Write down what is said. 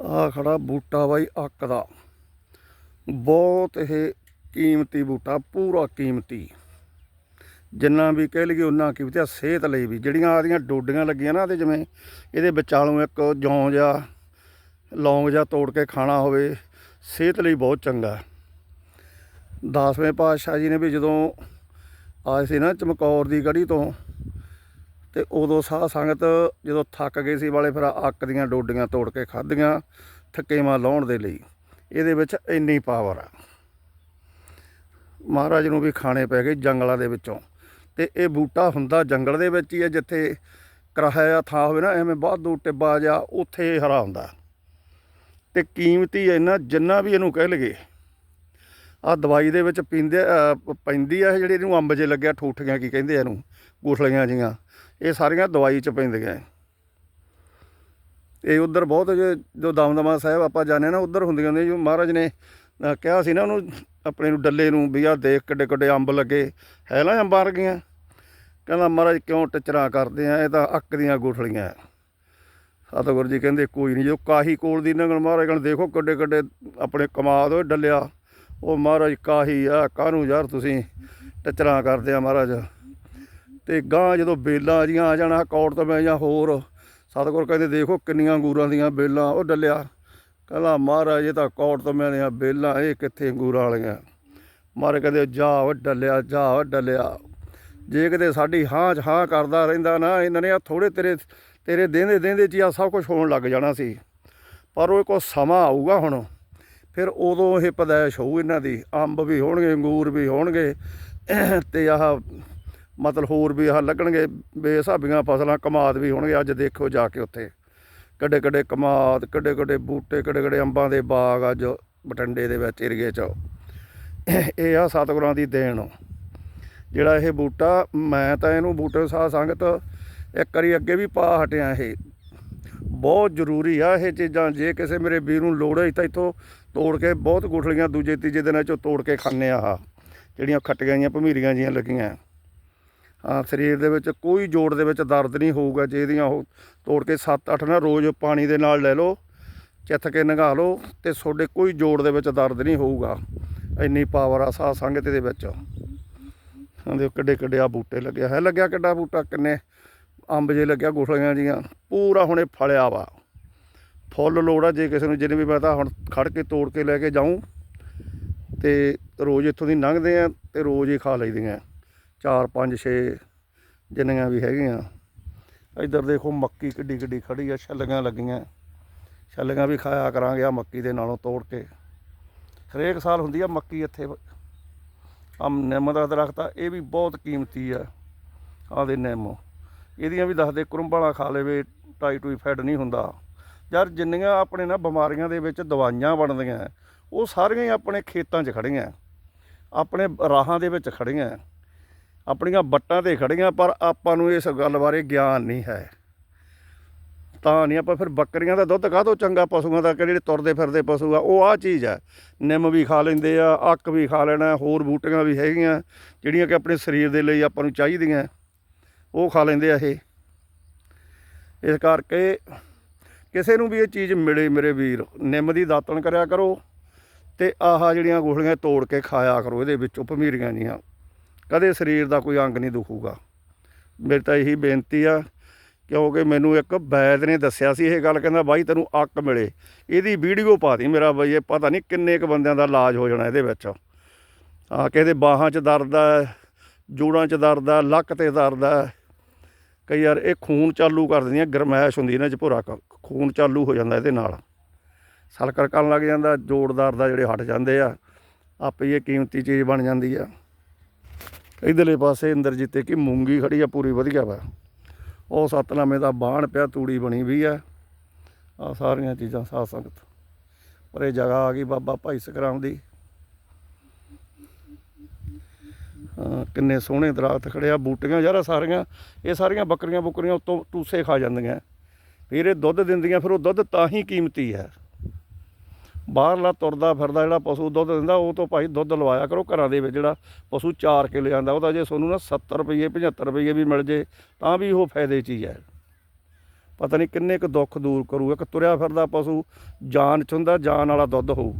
ਆ ਖੜਾ ਬੂਟਾ ਬਾਈ ਅੱਕ ਦਾ। ਬਹੁਤ ਇਹ ਕੀਮਤੀ ਬੂਟਾ, ਪੂਰਾ ਕੀਮਤੀ। ਜਿੰਨਾ ਵੀ ਕਹਿ ਲਈਏ ਉਹਨਾਂ ਕੀਮਤੀ ਆ ਸਿਹਤ ਲਈ ਵੀ। ਜਿਹੜੀਆਂ ਆਦੀਆਂ ਡੋਡੀਆਂ ਲੱਗੀਆਂ ਨਾ ਤੇ ਜਿਵੇਂ ਇਹਦੇ ਵਿਚਾਲੋਂ ਇੱਕ ਜੌਂ ਜਾਂ ਲੌਂਗ ਜਾਂ ਤੋੜ ਕੇ ਖਾਣਾ ਹੋਵੇ, ਸਿਹਤ ਲਈ ਬਹੁਤ ਚੰਗਾ। ਦਸਵੇਂ ਪਾਤਸ਼ਾਹ ਜੀ ਨੇ ਵੀ ਜਦੋਂ ਆਏ ਸੀ ਨਾ ਚਮਕੌਰ ਦੀ ਗੜੀ ਤੋਂ ਤੇ ਉਦੋਂ ਸਾਧ ਸੰਗਤ ਜਦੋਂ ਥੱਕ ਗਏ ਸੀ ਵਾਲੇ ਫਿਰ ਅੱਕ ਦੀਆਂ ਡੋਡੀਆਂ ਤੋੜ ਕੇ ਖਾਧੀਆਂ ਥਕੇਵਾਂ ਲਾਉਣ ਦੇ ਲਈ। ਇਹਦੇ ਵਿੱਚ ਇੰਨੀ ਪਾਵਰ ਆ। ਮਹਾਰਾਜ ਨੂੰ ਵੀ ਖਾਣੇ ਪੈ ਗਏ ਜੰਗਲਾਂ ਦੇ ਵਿੱਚੋਂ। ਤੇ ਇਹ ਬੂਟਾ ਹੁੰਦਾ ਜੰਗਲ ਦੇ ਵਿੱਚ ਹੀ ਹੈ ਜਿੱਥੇ ਕਰਾਇਆ ਥਾਂ ਹੋਵੇ ਨਾ, ਐਵੇਂ ਵਾਧੂ ਟਿੱਬਾ ਜਾਂ ਉੱਥੇ ਇਹ ਹਰਾ ਹੁੰਦਾ। ਤੇ ਕੀਮਤੀ ਇੰਨਾ, ਜਿੰਨਾ ਵੀ ਇਹਨੂੰ ਕਹਿ ਲਈਏ ਆ ਦਵਾਈ ਦੇ ਵਿੱਚ ਪੀਂਦੇ ਪੈਂਦੀ ਆ ਇਹ ਜਿਹੜੀ ਇਹਨੂੰ ਅੰਬ ਜੇ ਲੱਗਿਆ, ਠੂਠੀਆਂ ਕੀ ਕਹਿੰਦੇ ਆ ਇਹਨੂੰ, ਗੁਠਲੀਆਂ ਜੀਆਂ, ਇਹ ਸਾਰੀਆਂ ਦਵਾਈ ਚ ਪੈਂਦੀਆਂ ਇਹ ਉਧਰ ਬਹੁਤ ਜੇ- ਜੋ ਦਮਦਮਾ ਸਾਹਿਬ ਆਪਾਂ ਜਾਂਦੇ ਨਾ, ਉਧਰ ਹੁੰਦੀਆਂ ਨੇ, ਜੋ ਮਹਾਰਾਜ ਨੇ ਕਿਹਾ ਸੀ ਨਾ ਉਹਨੂੰ, ਆਪਣੇ ਨੂੰ ਡੱਲੇ ਨੂੰ ਵੀ ਆ ਦੇਖ ਕਿੱਡੇ ਕਿੱਡੇ ਅੰਬ ਲੱਗੇ, ਹੈ ਨਾ ਅੰਬਾਂ ਵਰਗੀਆਂ? ਕਹਿੰਦਾ ਮਹਾਰਾਜ ਕਿਉਂ ਟਚਰਾ ਕਰਦੇ ਆ, ਇਹ ਤਾਂ ਅੱਕ ਦੀਆਂ ਗੁਠਲੀਆਂ ਆ। ਸਤਿਗੁਰੂ ਜੀ ਕਹਿੰਦੇ, ਕੋਈ ਨਹੀਂ ਜੋ ਕਾਹੀ ਕੋਲ ਦੀ ਨੰਗਲ ਮਹਾਰਾਜ ਕਹਿੰਦੇ, ਦੇਖੋ ਕਿੱਡੇ ਕਿੱਡੇ ਆਪਣੇ ਕਮਾਦ ਹੋਏ ਡੱਲਿਆ। ਉਹ ਮਹਾਰਾਜ ਕਾਹੀ ਆ, ਕਾਹਨੂੰ ਯਾਰ ਤੁਸੀਂ ਟਚਰਾ ਕਰਦੇ ਆ ਮਹਾਰਾਜ। ਤੇ ਗਾਂ ਜਦੋਂ ਬੇਲਾਂ ਜੀਆਂ ਆ ਜਾਣਾ, ਕੌੜ ਤੋਂ ਮੈਂ ਜਾਂ ਹੋਰ, ਸਤਿਗੁਰ ਕਹਿੰਦੇ ਦੇਖੋ ਕਿੰਨੀਆਂ ਅੰਗੂਰਾਂ ਦੀਆਂ ਬੇਲਾਂ, ਉਹ ਡੱਲਿਆ। ਕਹਿੰਦਾ ਮਹਾਰਾਜ, ਇਹ ਤਾਂ ਕੌੜ ਤੋਂ ਮੈਂ ਦੀਆਂ ਬੇਲਾਂ, ਇਹ ਕਿੱਥੇ ਅੰਗੂਰਾਂ ਵਾਲੀਆਂ। ਮਹਾਰਾਜ ਕਹਿੰਦੇ ਜਾ ਉਹ ਡੱਲਿਆ ਜਾ ਉਹ ਡੱਲਿਆ। ਜੇ ਕਿਤੇ ਸਾਡੀ ਹਾਂ 'ਚ ਹਾਂ ਕਰਦਾ ਰਹਿੰਦਾ ਨਾ, ਇਹਨਾਂ ਨੇ ਆ ਥੋੜੇ ਤੇਰੇ ਤੇਰੇ ਦੇਂਦੇ ਦੇਂਦੇ ਚ ਆ ਸਭ ਕੁਝ ਹੋਣ ਲੱਗ ਜਾਣਾ ਸੀ। ਪਰ ਉਹ ਕੋ ਸਮਾਂ ਆਊਗਾ ਹੁਣ। ਫਿਰ ਉਦੋਂ ਇਹ ਪਦਾਇਸ਼ ਹੋਊ ਇਹਨਾਂ ਦੀ, ਅੰਬ ਵੀ ਹੋਣਗੇ, ਅੰਗੂਰ ਵੀ ਹੋਣਗੇ, ਤੇ ਆਹ ਮਤਲਬ ਹੋਰ ਵੀ ਆਹ ਲੱਗਣਗੇ ਬੇਸਾਬੀਆਂ ਫਸਲਾਂ, ਕਮਾਦ ਵੀ ਹੋਣਗੇ, ਅੱਜ ਦੇਖੋ ਜਾ ਕੇ ਉੱਥੇ। ਕੱਡੇ ਕੱਡੇ ਕਮਾਦ ਕੱਡੇ ਕੱਡੇ ਬੂਟੇ ਕੱਡੇ ਕੱਡੇ ਅੰਬਾਂ ਦੇ ਬਾਗ ਅੱਜ ਬਟੰਡੇ ਦੇ ਵਿੱਚ ਏਰੀਏ 'ਚ। ਇਹ ਆ ਸਤਿਗੁਰਾਂ ਦੀ ਦੇਣ। ਜਿਹੜਾ ਇਹ ਬੂਟਾ, ਮੈਂ ਤਾਂ ਇਹਨੂੰ ਬੂਟੇ ਸਾਹ ਸੰਗਤ ਇੱਕ ਵਾਰੀ ਅੱਗੇ ਵੀ ਪਾ ਹਟਿਆ ਇਹ। ਬਹੁਤ ਜ਼ਰੂਰੀ ਆ ਇਹ ਚੀਜ਼ਾਂ, ਜੇ ਕਿਸੇ ਮੇਰੇ ਵੀਰ ਨੂੰ ਲੋੜ ਹੈ ਤਾਂ ਇੱਥੋਂ ਤੋੜ ਕੇ ਬਹੁਤ ਗੁਠਲੀਆਂ ਦੂਜੇ ਤੀਜੇ ਦਿਨਾਂ ਚੋਂ ਤੋੜ ਕੇ ਖਾਂਦੇ ਆ ਆਹ, ਜਿਹੜੀਆਂ ਖੱਟੀਆਂ ਜੀਆਂ ਭਮੀਰੀਆਂ ਜੀਆਂ ਲੱਗੀਆਂ। ਹਾਂ ਸਰੀਰ ਦੇ ਵਿੱਚ ਕੋਈ ਜੋੜ ਦੇ ਵਿੱਚ ਦਰਦ ਨਹੀਂ ਹੋਊਗਾ ਜੇ ਇਹਦੀਆਂ ਉਹ ਤੋੜ ਕੇ 7-8 ਨਾ ਰੋਜ਼ ਪਾਣੀ ਦੇ ਨਾਲ ਲੈ ਲਓ, ਚਿੱਥ ਕੇ ਨੰਗਾ ਲਓ ਤੇ ਤੁਹਾਡੇ ਕੋਈ ਜੋੜ ਦੇ ਵਿੱਚ ਦਰਦ ਨਹੀਂ ਹੋਊਗਾ। ਇੰਨੀ ਪਾਵਰ ਆ ਸਾਹ ਸੰਗਤ ਦੇ ਵਿੱਚ। ਉਹਦੇ ਕਿੱਡੇ ਕਿੱਡੇ ਆ ਬੂਟੇ ਲੱਗਿਆ ਹੈ। ਲੱਗਿਆ ਕਿੱਡਾ ਬੂਟਾ? ਕਿੰਨੇ ਅੰਬ ਜੇ ਲੱਗਿਆ ਗੁਠਲੀਆਂ ਜੀਆਂ। ਪੂਰਾ ਹੁਣੇ ਫਲਿਆ ਵਾ। ਫੁੱਲ ਲੋੜ ਆ, ਜੇ ਕਿਸੇ ਨੂੰ ਜਿਹਨੇ ਵੀ ਮੈਂ ਤਾਂ ਹੁਣ ਖੜ ਕੇ ਤੋੜ ਕੇ ਲੈ ਕੇ ਜਾਊਂ, ਤੇ ਰੋਜ਼ ਇੱਥੋਂ ਦੀ ਲੰਘਦੇ ਆ ਤੇ ਰੋਜ਼ ਹੀ ਖਾ ਲਈਦੀਆਂ। 4 5 6 ਜਿੰਨੀਆਂ ਵੀ ਹੈਗੀਆਂ। ਇੱਧਰ ਦੇਖੋ ਮੱਕੀ ਕਿੱਡੀ ਕਿੱਡੀ ਖੜੀ ਆ, ਛੱਲੀਆਂ ਲੱਗੀਆਂ। ਛੱਲੀਆਂ ਵੀ ਖਾਇਆ ਕਰਾਂਗੇ ਆ ਮੱਕੀ ਦੇ ਨਾਲੋਂ ਤੋੜ ਕੇ। ਹਰੇਕ ਸਾਲ ਹੁੰਦੀ ਆ ਮੱਕੀ ਇੱਥੇ। ਆ ਨਿੰਮ ਦਾ ਦਰਖਤ ਆ, ਇਹ ਵੀ ਬਹੁਤ ਕੀਮਤੀ ਆ। ਆਹ ਦੇ ਨਿੰਮ। ਇਹਦੀਆਂ ਵੀ ਦੱਸਦੇ, ਕਰੁੰਬਾਲਾ ਖਾ ਲਵੇ, ਟਾਈ ਟੂਈ ਫੈਡ ਨਹੀਂ ਹੁੰਦਾ। ਯਾਰ ਜਿੰਨੀਆਂ ਆਪਣੇ ਨਾ ਬਿਮਾਰੀਆਂ ਦੇ ਵਿੱਚ ਦਵਾਈਆਂ ਬਣਦੀਆਂ ਉਹ ਸਾਰੀਆਂ ਹੀ ਆਪਣੇ ਖੇਤਾਂ 'ਚ ਖੜੀਆਂ ਆਪਣੇ ਰਾਹਾਂ ਦੇ ਵਿੱਚ ਖੜੀਆਂ ਆਪਣੀਆਂ ਬੱਟਾਂ ਤੇ ਖੜੀਆਂ ਪਰ ਆਪਾਂ ਨੂੰ ਇਸ ਗੱਲ ਬਾਰੇ ਗਿਆਨ ਨਹੀਂ ਹੈ। ਤਾਂ ਨਹੀਂ ਆਪਾਂ ਫਿਰ ਬੱਕਰੀਆਂ ਦਾ ਦੁੱਧ ਕਾਹਤੋਂ ਚੰਗਾ ਪਸ਼ੂਆਂ ਦਾ ਕਿ ਜਿਹੜੇ ਤੁਰਦੇ ਫਿਰਦੇ ਪਸ਼ੂ ਆ, ਉਹ ਆ ਚੀਜ਼ ਹੈ, ਨਿੰਮ ਵੀ ਖਾ ਲੈਂਦੇ ਆ, ਅੱਕ ਵੀ ਖਾ ਲੈਣਾ, ਹੋਰ ਬੂਟੀਆਂ ਵੀ ਹੈਗੀਆਂ, ਜਿਹੜੀਆਂ ਕਿ ਆਪਣੇ ਸਰੀਰ ਦੇ ਲਈ ਆਪਾਂ ਨੂੰ ਚਾਹੀਦੀਆਂ, ਉਹ ਖਾ ਲੈਂਦੇ ਆ ਇਹ। ਇਸ ਕਰਕੇ ਕਿਸੇ ਨੂੰ ਵੀ ਇਹ ਚੀਜ਼ ਮਿਲੇ ਮੇਰੇ ਵੀਰ, ਨਿੰਮ ਦੀ ਦਾਤਣ ਕਰਿਆ ਕਰੋ ਤੇ ਆਹ ਜਿਹੜੀਆਂ ਗੋਲੀਆਂ ਤੋੜ ਕੇ ਖਾਇਆ ਕਰੋ, ਇਹਦੇ ਵਿੱਚੋਂ ਭਮੀਰੀਆਂ ਜੀਆਂ। ਕਦੇ ਸਰੀਰ ਦਾ ਕੋਈ ਅੰਗ ਨਹੀਂ ਦੁਖੂਗਾ। ਮੇਰੀ ਤਾਂ ਇਹੀ ਬੇਨਤੀ ਆ, ਕਿਉਂਕਿ ਮੈਨੂੰ ਇੱਕ ਵੈਦ ਨੇ ਦੱਸਿਆ ਸੀ ਇਹ ਗੱਲ, ਕਹਿੰਦਾ ਬਾਈ ਤੈਨੂੰ ਅੱਕ ਮਿਲੇ। ਇਹਦੀ ਵੀਡੀਓ ਪਾ ਦੀ ਮੇਰਾ ਬਾਈ, ਇਹ ਪਤਾ ਨਹੀਂ ਕਿੰਨੇ ਕ ਬੰਦਿਆਂ ਦਾ ਇਲਾਜ ਹੋ ਜਾਣਾ ਇਹਦੇ ਵਿੱਚ। ਆ ਕਹਿੰਦੇ ਬਾਹਾਂ 'ਚ ਦਰਦ ਆ, ਜੋੜਾਂ 'ਚ ਦਰਦ ਆ, ਲੱਕ ਤੇ ਦਰਦ ਆ ਕਈ ਵਾਰ ਇਹ ਖੂਨ ਚਾਲੂ ਕਰ ਦਿੰਦੀਆਂ, ਗਰਮੈਸ਼ ਹੁੰਦੀ ਇਹਨਾਂ 'ਚ ਭੁਰਾ ਕ- ਖੂਨ ਚਾਲੂ ਹੋ ਜਾਂਦਾ ਇਹਦੇ ਨਾਲ। ਸਲਕਰ ਕਰਨ ਲੱਗ ਜਾਂਦਾ, ਜੋੜਦਾਰ ਦਾ ਜਿਹੜੇ ਹਟ ਜਾਂਦੇ ਆ, ਆਪੇ ਇਹ ਕੀਮਤੀ ਚੀਜ਼ ਬਣ ਜਾਂਦੀ ਆ। ਇਧਰਲੇ ਪਾਸੇ ਅੰਦਰ ਜਿੱਤੇ ਕਿ ਮੂੰਗੀ ਖੜੀ ਆ, ਪੂਰੀ ਵਧੀਆ ਵਾ। ਉਹ ਸਤਨਾਮੇ ਦਾ ਬਾਣ ਪਿਆ, ਤੂੜੀ ਬਣੀ ਵੀ ਆ। ਆ ਸਾਰੀਆਂ ਚੀਜ਼ਾਂ ਸਾਧ ਸੰਗਤ। ਪਰ ਇਹ ਜਗ੍ਹਾ ਆ ਗਈ ਬਾਬਾ ਭਾਈ ਸਕਰਾਮ ਦੀ ਹਾਂ, ਕਿੰਨੇ ਸੋਹਣੇ ਦਰਖਤ ਖੜੇ ਆ, ਬੂਟੀਆਂ ਯਾਰ ਸਾਰੀਆਂ, ਇਹ ਸਾਰੀਆਂ ਬੱਕਰੀਆਂ ਬੁੱਕਰੀਆਂ ਉੱਤੋਂ ਟੂਸੇ ਖਾ ਜਾਂਦੀਆਂ। ਫਿਰ ਇਹ ਦੁੱਧ ਦਿੰਦੀਆਂ, ਫਿਰ ਉਹ ਦੁੱਧ ਤਾਂ ਹੀ ਕੀਮਤੀ ਹੈ। ਬਾਹਰਲਾ ਤੁਰਦਾ ਫਿਰਦਾ ਜਿਹੜਾ ਪਸ਼ੂ ਦੁੱਧ ਦਿੰਦਾ, ਉਹ ਤੋਂ ਭਾਈ ਦੁੱਧ ਲਵਾਇਆ ਕਰੋ ਘਰਾਂ ਦੇ ਵਿੱਚ ਜਿਹੜਾ ਪਸ਼ੂ ਚਾਰ ਕੇ ਲਿਆਂਦਾ ਉਹਦਾ ਜੇ ਤੁਹਾਨੂੰ ਨਾ 70 ਰੁਪਏ 75 ਰੁਪਏ ਵੀ ਮਿਲ ਜੇ, ਤਾਂ ਵੀ ਉਹ ਫਾਇਦੇ 'ਚ ਹੀ ਹੈ। ਪਤਾ ਨਹੀਂ ਕਿੰਨੇ ਕੁ ਦੁੱਖ ਦੂਰ ਕਰੂ, ਇੱਕ ਤੁਰਿਆ ਫਿਰਦਾ ਪਸ਼ੂ, ਜਾਨ ਚ ਹੁੰਦਾ, ਜਾਨ ਵਾਲਾ ਦੁੱਧ ਹੋਊ।